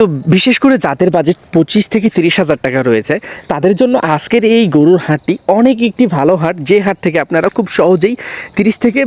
তো বিশেষ করে যাদের বাজেট পঁচিশ থেকে তিরিশ হাজার টাকা রয়েছে। তাদের জন্য আজকের এই গরুর হাটটি অনেক একটি ভালো হাট। যে হাট থেকে আপনারা খুব সহজেই তিরিশ থেকে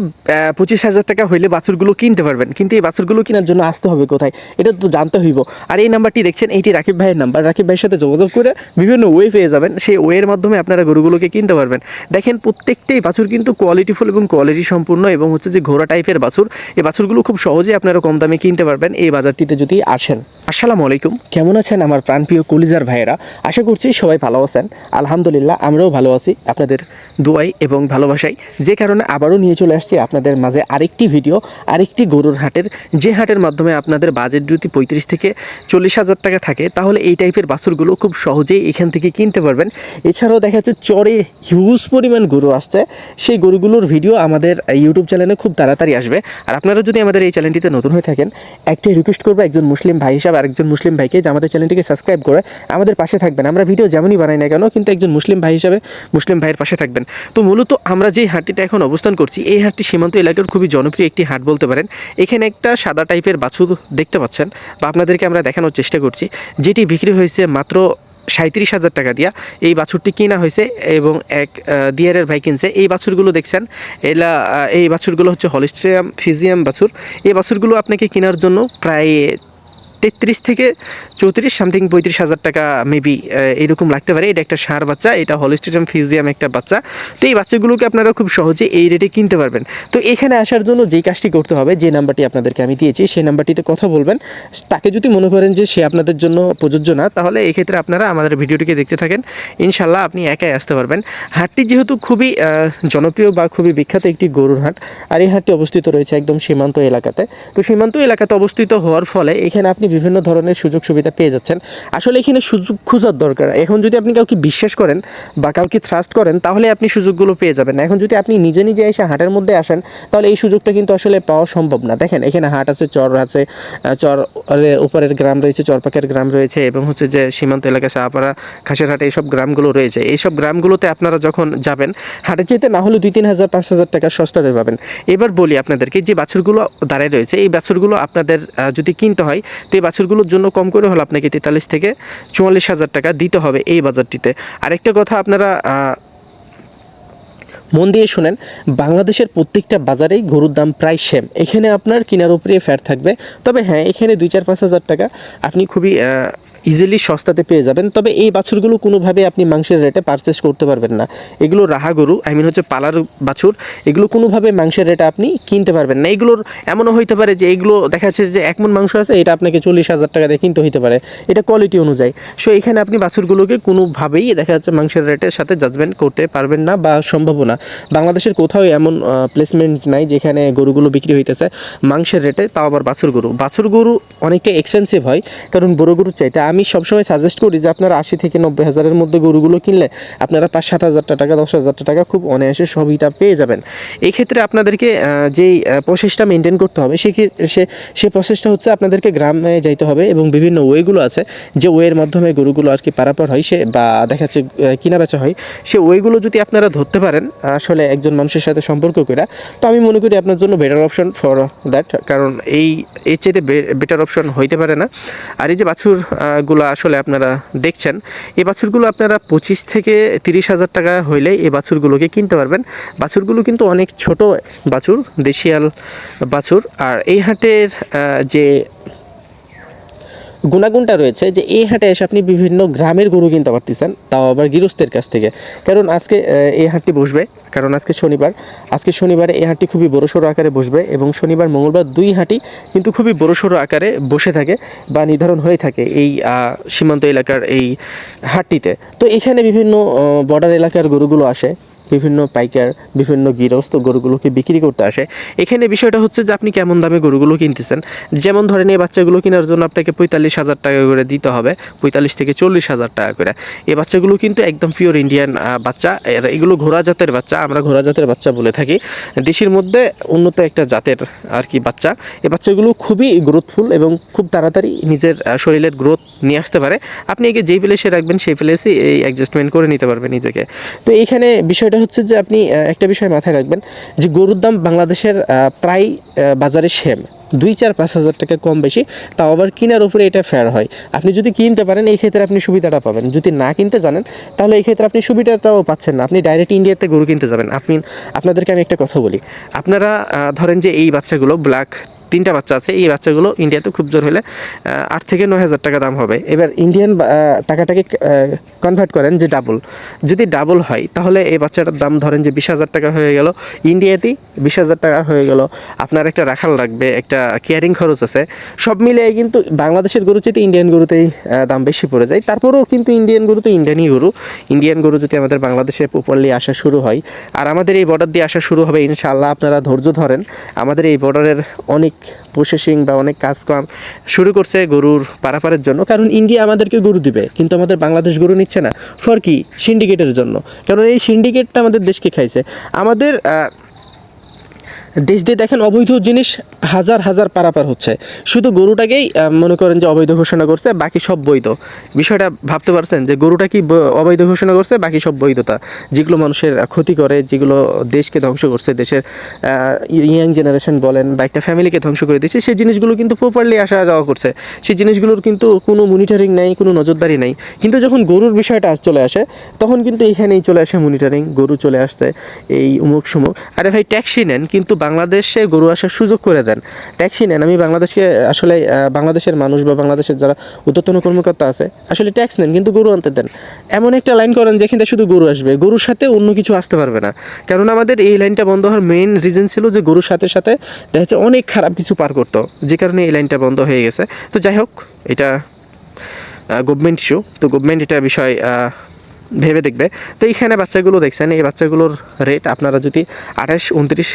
পঁচিশ হাজার টাকা হইলে বাছুরগুলো কিনতে পারবেন। কিন্তু এই বাছুরগুলো কেনার জন্য আসতে হবে কোথায়? এটা তো জানতে হইব। আর এই নাম্বারটি দেখছেন এইটি রাকিব ভাইয়ের নাম্বার রাকিব ভাইয়ের সাথে যোগাযোগ করে বিভিন্ন ওয়ে পেয়ে যাবেন। সেই ওয়ের মাধ্যমে আপনারা গরুগুলোকে কিনতে পারবেন। দেখেন, প্রত্যেকটাই বাছুর কিন্তু কোয়ালিটিফুল এবং কোয়ালিটি সম্পূর্ণ এবং হচ্ছে যে ঘোড়া টাইপের বাছুর। এই বাছুরগুলো খুব সহজেই আপনারা কম দামে কিনতে পারবেন। এই বাজারটিতে যদি আসেন। আসসালামু আলাইকুম। কেমন আছেন আমার প্রাণপ্রিয় কলিজার ভাইয়েরা? আশা করছি সবাই ভালো আছেন। আলহামদুলিল্লাহ, আমরাও ভালো আছি। আপনাদের দোয়াই এবং ভালোবাসাই। যে কারণে আবারও নিয়ে চলে আসছি আপনাদের মাঝে আরেকটি ভিডিও, আরেকটি গরুর হাটের। যে হাটের মাধ্যমে আপনাদের বাজেট যদি পঁয়ত্রিশ থেকে চল্লিশ হাজার টাকা থাকে, তাহলে এই টাইপের বাছুরগুলো খুব সহজেই এখান থেকে কিনতে পারবেন। এছাড়াও দেখা যাচ্ছে চরে হিউজ পরিমাণ গরু আসছে। সেই গরুগুলোর ভিডিও আমাদের ইউটিউব চ্যানেলে খুব তাড়াতাড়ি আসবে। আর আপনারা যদি আমাদের এই চ্যানেলটিতে নতুন হয়ে থাকেন একটি রিকোয়েস্ট করব, একজন মুসলিম ভাই হিসাবে আরেকজন মুসলিম ভাইকে যে আমাদের চ্যানেলটিকে সাবস্ক্রাইব করে আমাদের পাশে থাকবেন। আমরা ভিডিও যেমনই বানাই না কেন, কিন্তু একজন মুসলিম ভাই হিসাবে মুসলিম ভাইয়ের পাশে থাকবেন। তো মূলত আমরা যে হাটটিতে এখন অবস্থান করছি, এই হাটটি সীমান্ত এলাকার খুবই জনপ্রিয় একটি হাট বলতে পারেন। এখানে একটা সাদা টাইপের বাছুর দেখতে পাচ্ছেন বা আপনাদেরকে আমরা দেখানোর চেষ্টা করছি, যেটি বিক্রি হয়েছে মাত্র সাঁত্রিশ হাজার টাকা দিয়া। এই বাছুরটি কিনা হয়েছে এবং এক দিয়ারের ভাই কিনছে। এই বাছুরগুলো দেখছেন, এলা এই বাছুরগুলো হচ্ছে হলিস্ট্রিয়াম ফিজিয়াম বাছুর। এই বাছুরগুলো আপনাকে কেনার জন্য প্রায় তেত্রিশ থেকে চৌত্রিশ, সামথিং পঁয়ত্রিশ হাজার টাকা মেবি এরকম লাগতে পারে। এটা একটা সার বাচ্চা, এটা হলিস্টিটাম ফিজিয়াম একটা বাচ্চা। তো এই বাচ্চাগুলোকে আপনারা খুব সহজে এই রেটে কিনতে পারবেন। তো এখানে আসার জন্য যেই কাজটি করতে হবে, যে নাম্বারটি আপনাদেরকে আমি দিয়েছি, সেই নাম্বারটিতে কথা বলবেন। তাকে যদি মনে করেন যে সে আপনাদের জন্য প্রযোজ্য না, তাহলে এক্ষেত্রে আপনারা আমাদের ভিডিওটিকে দেখতে থাকেন। ইনশাল্লাহ আপনি একাই আসতে পারবেন। হাটটি যেহেতু খুবই জনপ্রিয় বা খুবই বিখ্যাত একটি গরুর হাট, আর এই হাটটি অবস্থিত রয়েছে একদম সীমান্ত এলাকাতে। তো সীমান্ত এলাকাতে অবস্থিত হওয়ার ফলে এখানে আপনি বিভিন্ন ধরনের সুযোগ সুবিধা পেয়ে যাচ্ছেন। আসলে এখানে সুযোগ খোঁজার দরকার। এখন যদি আপনি কাউকে বিশ্বাস করেন বা কাউকে ট্রাস্ট করেন, তাহলে আপনি সুযোগগুলো পেয়ে যাবেন। এখন যদি আপনি নিজে নিজে এসে হাটের মধ্যে আসেন, তাহলে এই সুযোগটা কিন্তু আসলে পাওয়া সম্ভব না। দেখেন, এখানে হাট আছে, চর আছে চর উপরের গ্রাম রয়েছে, চরপাকের গ্রাম রয়েছে এবং হচ্ছে যে সীমান্ত এলাকা, সাহাপাড়া, খাসেরহাট, এইসব গ্রামগুলো রয়েছে। এইসব গ্রামগুলোতে আপনারা যখন যাবেন, হাটে যেতে না হলে দুই, তিন হাজার, পাঁচ হাজার টাকা সস্তাতে পাবেন। এবার বলি আপনাদেরকে, যে বাছুরগুলো দাঁড়ায় রয়েছে, এই বাছুরগুলো আপনাদের যদি কিনতে হয়, তো এই বাছুরগুলোর জন্য কম করে হলে আপনাকে তেতাল্লিশ থেকে চুয়াল্লিশ হাজার টাকা দিতে হবে এই বাজারটিতে। আরেকটা কথা আপনারা মন দিয়ে শুনেন, বাংলাদেশের প্রত্যেকটা বাজারেই গরুর দাম প্রায় সেম এখানে আপনার কেনার উপরে ফ্যাট থাকবে। তবে হ্যাঁ এখানে দুই চার পাঁচ হাজার টাকা আপনি খুবই ইজিলি সস্তাতে পেয়ে যাবেন। তবে এই বাছুরগুলো কোনোভাবে আপনি মাংসের রেটে পারচেস করতে পারবেন না। এগুলো রাহা গরু আই মিন হচ্ছে পালার বাছুর, এগুলো কোনোভাবে মাংসের রেটে আপনি কিনতে পারবেন না। এগুলোর এমনও হইতে পারে যে এগুলো দেখা যাচ্ছে যে এক মন মাংস আছে, এটা আপনাকে চল্লিশ হাজার টাকা দিয়ে কিনতে হইতে পারে। এটা কোয়ালিটি অনুযায়ী। সো এখানে আপনি বাছুরগুলোকে কোনোভাবেই দেখা যাচ্ছে মাংসের রেটের সাথে জাজমেন্ট করতে পারবেন না বা সম্ভব না। বাংলাদেশের কোথাও এমন প্লেসমেন্ট নাই যেখানে গরুগুলো বিক্রি হইতেছে মাংসের রেটে তাও আবার বাছুর গরু। বাছুর গরু অনেকটা এক্সপেন্সিভ হয়, কারণ বড় গরুর চাইতে আমি সবসময় সাজেস্ট করি যে আপনারা আশি থেকে নব্বই হাজারের মধ্যে গরুগুলো কিনলে আপনারা পাঁচ সাত হাজার টাকা, দশ হাজার টাকা খুব অনায়াসে সবইটা পেয়ে যাবেন। এই ক্ষেত্রে আপনাদেরকে যেই প্রসেসটা মেনটেন করতে হবে, সে সে প্রসেসটা হচ্ছে আপনাদেরকে গ্রামে যাইতে হবে এবং বিভিন্ন ওয়েগুলো আছে, যে ওয়ের মাধ্যমে গরুগুলো আর কি পারাপার হয় সে বা দেখা যাচ্ছে কিনা বেচা হয়, সে ওয়েগুলো যদি আপনারা ধরতে পারেন, আসলে একজন মানুষের সাথে সম্পর্ক করে তো আমি মনে করি আপনার জন্য বেটার অপশন ফর দ্যাট কারণ এই, এর চাইতে বেটার অপশন হইতে পারে না। আর এই যে বাছুর আহ, গুলো আসলে আপনারা দেখছেন এই বাছুরগুলো আপনারা পঁচিশ থেকে তিরিশ হাজার টাকা হইলে এই বাছুরগুলোকে কিনতে পারবেন। বাছুরগুলো কিন্তু অনেক ছোট বাছুর দেশিয়াল বাছুর। আর এই হাটের যে গুণাগুণটা রয়েছে যে এই হাটে এসে আপনি বিভিন্ন গ্রামের গরু কিনতে পারতেছেন, তাও আবার গৃহস্থের কাছ থেকে। কারণ আজকে এই হাটটি বসবে, কারণ আজকে শনিবার। আজকে শনিবারে এই হাটটি খুবই বড়সড় আকারে বসবে এবং শনিবার, মঙ্গলবার দুই হাটই কিন্তু খুবই বড়সড় আকারে বসে থাকে বা নির্ধারণ হয়ে থাকে এই সীমান্ত এলাকার এই হাটটিতে। তো এখানে বিভিন্ন বর্ডার এলাকার গরুগুলো আসে। বিভিন্ন পাইকার, বিভিন্ন গৃহস্থ গরুগুলোকে বিক্রি করতে আসে। এখানে বিষয়টা হচ্ছে যে আপনি কেমন দামে গরুগুলো কিনতেছেন? যেমন ধরেন এই বাচ্চাগুলো কেনার জন্য আপনাকে পঁয়তাল্লিশ হাজার টাকা করে দিতে হবে, পঁয়তাল্লিশ থেকে চল্লিশ হাজার টাকা করে। এই বাচ্চাগুলো কিন্তু একদম পিওর ইন্ডিয়ান বাচ্চা। এগুলো ঘোড়া জাতের বাচ্চা, আমরা ঘোড়া জাতের বাচ্চা বলে থাকি। দেশের মধ্যে উন্নত একটা জাতের আর কি বাচ্চা। এই বাচ্চাগুলো খুবই গ্রোথফুল এবং খুব তাড়াতাড়ি নিজের শরীরের গ্রোথ নিয়ে আসতে পারে। আপনি একে যেই প্লেসে রাখবেন, সেই প্লেসে এই অ্যাডজাস্টমেন্ট করে নিতে পারবেন নিজেকে। তো এইখানে বিষয়টা হচ্ছে যে আপনি একটা বিষয় মাথায় রাখবেন যে গরুর দাম বাংলাদেশের প্রায় বাজারে সেম। দুই চার পাঁচ হাজার টাকা কম বেশি, তাও আবার কেনার উপরে এটা ফেয়ার হয়। আপনি যদি কিনতে পারেন, এই ক্ষেত্রে আপনি সুবিধাটা পাবেন। যদি না কিনতে জানেন, তাহলে এই ক্ষেত্রে আপনি সুবিধাটাও পাচ্ছেন না। আপনি ডাইরেক্ট ইন্ডিয়াতে গরু কিনতে যাবেন। আপনি, আপনাদেরকে আমি একটা কথা বলি। আপনারা ধরেন যে এই বাচ্চাগুলো ব্ল্যাক তিনটা বাচ্চা আছে। এই বাচ্চাগুলো ইন্ডিয়াতে খুব জোর হলে আট থেকে নয় হাজার টাকা দাম হবে। এবার ইন্ডিয়ান টাকাটাকে কনভার্ট করেন যে ডাবল যদি ডাবল হয়, তাহলে এই বাচ্চাটার দাম ধরেন যে বিশ হাজার টাকা হয়ে গেল। ইন্ডিয়াতেই বিশ হাজার টাকা হয়ে গেল। আপনার একটা রাখাল লাগবে, একটা কেয়ারিং খরচ আছে। সব মিলিয়ে কিন্তু বাংলাদেশের গরু চেয়ে ইন্ডিয়ান গরুতেই দাম বেশি পড়ে যায়। তারপরেও কিন্তু ইন্ডিয়ান গরু তো ইন্ডিয়ানই গরু। ইন্ডিয়ান গরু যদি আমাদের বাংলাদেশে প্রপারলি আসা শুরু হয়, আর আমাদের এই বর্ডার দিয়ে আসা শুরু হবে, ইনশাআল্লাহ আপনারা ধৈর্য ধরেন। আমাদের এই বর্ডারের অনেক প্রসেসিং বা অনেক কাজ কাজকাম শুরু করছে গরুর পারাপারের জন্য। কারণ ইন্ডিয়া আমাদেরকে গরু দিবে, কিন্তু আমাদের বাংলাদেশ গরু নিচ্ছে না। ফর কি? সিন্ডিকেটের জন্য। কারণ এই সিন্ডিকেটটা আমাদের দেশকে খাইছে। আমাদের দেশ দিয়ে দেখেন অবৈধ জিনিস হাজার হাজার পারাপার হচ্ছে। শুধু গরুটাকেই মনে করেন যে অবৈধ ঘোষণা করছে, বাকি সব বৈধ। বিষয়টা ভাবতে পারছেন যে গরুটা কি অবৈধ ঘোষণা করছে, বাকি সব বৈধতা। যেগুলো মানুষের ক্ষতি করে, যেগুলো দেশকে ধ্বংস করছে, দেশের ইয়াং জেনারেশন বলেন বা একটা ফ্যামিলিকে ধ্বংস করে দিচ্ছে, সেই জিনিসগুলো কিন্তু প্রপারলি আসা যাওয়া করছে। সেই জিনিসগুলোর কিন্তু কোনো মনিটরিং নেই, কোনো নজরদারি নেই। কিন্তু যখন গরুর বিষয়টা আস- চলে আসে, তখন কিন্তু এখানেই চলে আসে মনিটরিং গরু চলে আসছে এই উমুক সুমুক। আরে ভাই ট্যাক্সি নেন কিন্তু বাংলাদেশে গরু আসার সুযোগ করে দেন। ট্যাক্সি নেন, আমি বাংলাদেশকে আসলে বাংলাদেশের মানুষ বা বাংলাদেশের যারা উদ্যতন কর্মকর্তা আছে, আসলে ট্যাক্স নেন, কিন্তু গরু আনতে দেন। এমন একটা লাইন করেন যেখানে শুধু গরু আসবে। গরুর সাথে অন্য কিছু আসতে পারবে না। কারণ আমাদের এই লাইনটা বন্ধ হওয়ার মেইন রিজন ছিল যে গরুর সাথে সাথে দেখা যাচ্ছে অনেক খারাপ কিছু পার করতো। যে কারণে এই লাইনটা বন্ধ হয়ে গেছে। তো যাই হোক, এটা গভর্নমেন্ট ইস্যু তো গভর্নমেন্ট এটা বিষয় ভেবে দেখবে। তো এইখানে বাচ্চাগুলো দেখছেন, এই বাচ্চাগুলোর রেট আপনারা যদি আঠাশ, উনত্রিশ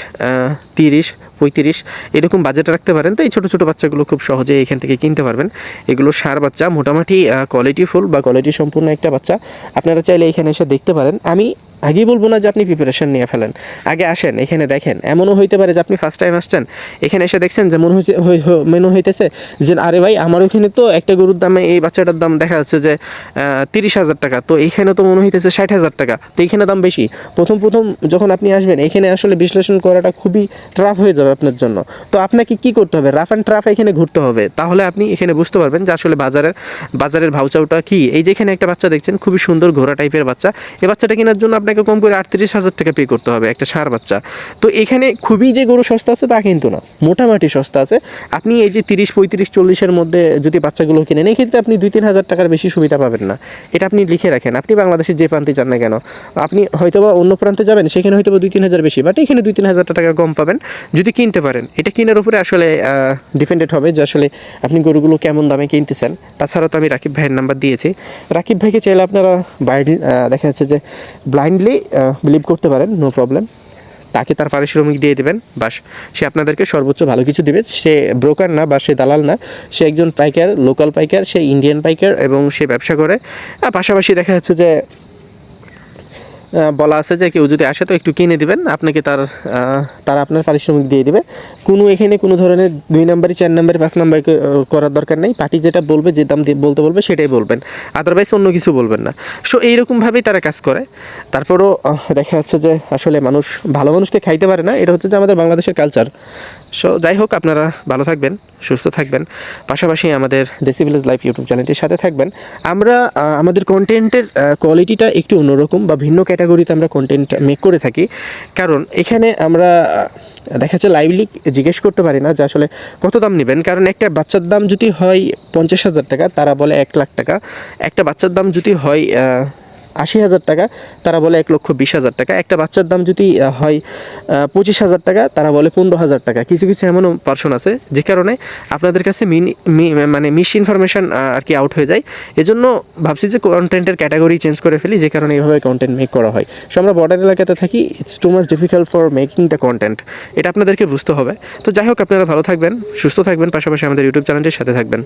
তিরিশ, পঁয়ত্রিশ এরকম বাজেট রাখতে পারেন, তো এই ছোটো ছোটো বাচ্চাগুলো খুব সহজে এখান থেকে কিনতে পারবেন। এগুলো সার বাচ্চা, মোটামুটি কোয়ালিটি ফুল বা কোয়ালিটি সম্পূর্ণ একটা বাচ্চা। আপনারা চাইলে এখানে এসে দেখতে পারেন। আমি আগেই বলব না যে আপনি প্রিপারেশন নিয়ে ফেলেন। আগে আসেন, এখানে দেখেন। এমনও হইতে পারে যে আপনি ফার্স্ট টাইম আসছেন, এখানে এসে দেখছেন যে মনে হইতে মনে হইতেছে যে আরে ভাই, আমার ওইখানে তো একটা গরুর দামে এই বাচ্চাটার দাম দেখা যাচ্ছে যে তিরিশ হাজার টাকা। তো এইখানে তো মনে হইতেছে ষাট হাজার টাকা। তো এইখানে দাম বেশি। প্রথম প্রথম যখন আপনি আসবেন, এখানে আসলে বিশ্লেষণ করাটা খুবই ট্রাফ হয়ে যাবে আপনার জন্য। তো আপনাকে কি করতে হবে? রাফ অ্যান্ড ট্রাফ এখানে ঘুরতে হবে। তাহলে আপনি এখানে বুঝতে পারবেন যে আসলে বাজারের বাজারের ভাউচাউটা কি? এই যেখানে একটা বাচ্চা দেখছেন, খুবই সুন্দর ঘোড়া টাইপের বাচ্চা। এই বাচ্চাটা কেনার জন্য আপনাকে কম করে আটত্রিশ হাজার টাকা পে করতে হবে একটা সার বাচ্চা। তো এখানে খুবই যে গরু সস্তা আছে তা কিন্তু না, মোটামুটি সস্তা আছে। আপনি এই যে তিরিশ, পঁয়ত্রিশ, চল্লিশের মধ্যে যদি বাচ্চাগুলো কিনেন এই ক্ষেত্রে আপনি দুই, তিন হাজার টাকার বেশি সুবিধা পাবেন না। এটা আপনি লিখে রাখেন, আপনি বাংলাদেশের যে প্রান্তে যান না কেন, আপনি হয়তোবা অন্য প্রান্তে যাবেন, সেখানে হয়তো দুই, তিন হাজার বেশি বাট এখানে দুই, তিন হাজার টাকা কম পাবেন যদি কিনতে পারেন। এটা কেনার উপরে আসলে ডিপেন্ডেড হবে যে আসলে আপনি গরুগুলো কেমন দামে কিনতেছেন। তাছাড়া তো আমি রাকিব ভাইয়ের নাম্বার দিয়েছি। রাকিব ভাইকে চাইলে আপনারা বাইরে দেখা যাচ্ছে যে ব্লাইন্ডলি বিলিভ করতে পারেন নো প্রবলেম তাকে তার পারিশ্রমিক দিয়ে দেবেন, বাস সে আপনাদেরকে সর্বোচ্চ ভালো কিছু দেবে। সে ব্রোকার না বা সে দালাল না, সে একজন পাইকার লোকাল পাইকার, সে ইন্ডিয়ান পাইকার এবং সে ব্যবসা করে। পাশাপাশি দেখা যাচ্ছে যে বলা আছে যে কেউ যদি আসে তো একটু কিনে দিবেন, আপনাকে তার তারা আপনার পারিশ্রমিক দিয়ে দিবে। কোনো এখানে কোনো ধরনের দুই নাম্বারই, চার নাম্বারই, পাঁচ নাম্বার করার দরকার নেই। পার্টি যেটা বলবে, যে দাম দিয়ে বলতে বলবে, সেটাই বলবেন। আদারওয়াইজ অন্য কিছু বলবেন না। সো এইরকমভাবেই তারা কাজ করে। তারপরও দেখা যাচ্ছে যে আসলে মানুষ, ভালো মানুষকে খাইতে পারে না। এটা হচ্ছে যে আমাদের বাংলাদেশের কালচার সো যাই হোক, আপনারা ভালো থাকবেন, সুস্থ থাকবেন। পাশাপাশি আমাদের দেসি ভিলেজ লাইফ ইউটিউব চ্যানেলটির সাথে থাকবেন। আমরা আমাদের কন্টেন্টের কোয়ালিটিটা একটু অন্যরকম বা ভিন্ন ক্যাটাগরিতে আমরা কন্টেন্ট মেক করে থাকি। কারণ, এখানে আমরা দেখা যাচ্ছে লাইভলি জিজ্ঞেস করতে পারি না যে আসলে কত দাম নেবেন। কারণ, একটা বাচ্চার দাম যদি হয় পঞ্চাশ হাজার টাকা, তারা বলে এক লাখ টাকা। একটা বাচ্চার দাম যদি হয় আশি হাজার টাকা, তারা বলে এক লক্ষ বিশ হাজার টাকা। একটা বাচ্চার দাম যদি হয় পঁচিশ হাজার টাকা, তারা বলে পনেরো হাজার টাকা। কিছু কিছু এমনও পার্সন আছে, যে কারণে আপনাদের কাছে মিন মানে মিস ইনফরমেশন আর কি আউট হয়ে যায়। এজন্য ভাবছি যে কন্টেন্টের ক্যাটাগরি চেঞ্জ করে ফেলি, যে কারণে এইভাবে কন্টেন্ট মেক করা হয়। সো আমরা বর্ডার এলাকাতে থাকি it's too much difficult for making the content এটা আপনাদেরকে বুঝতে হবে। তো যাই হোক, আপনারা ভালো থাকবেন, সুস্থ থাকবেন, পাশাপাশি আমাদের ইউটিউব চ্যানেলটির সাথে থাকবেন।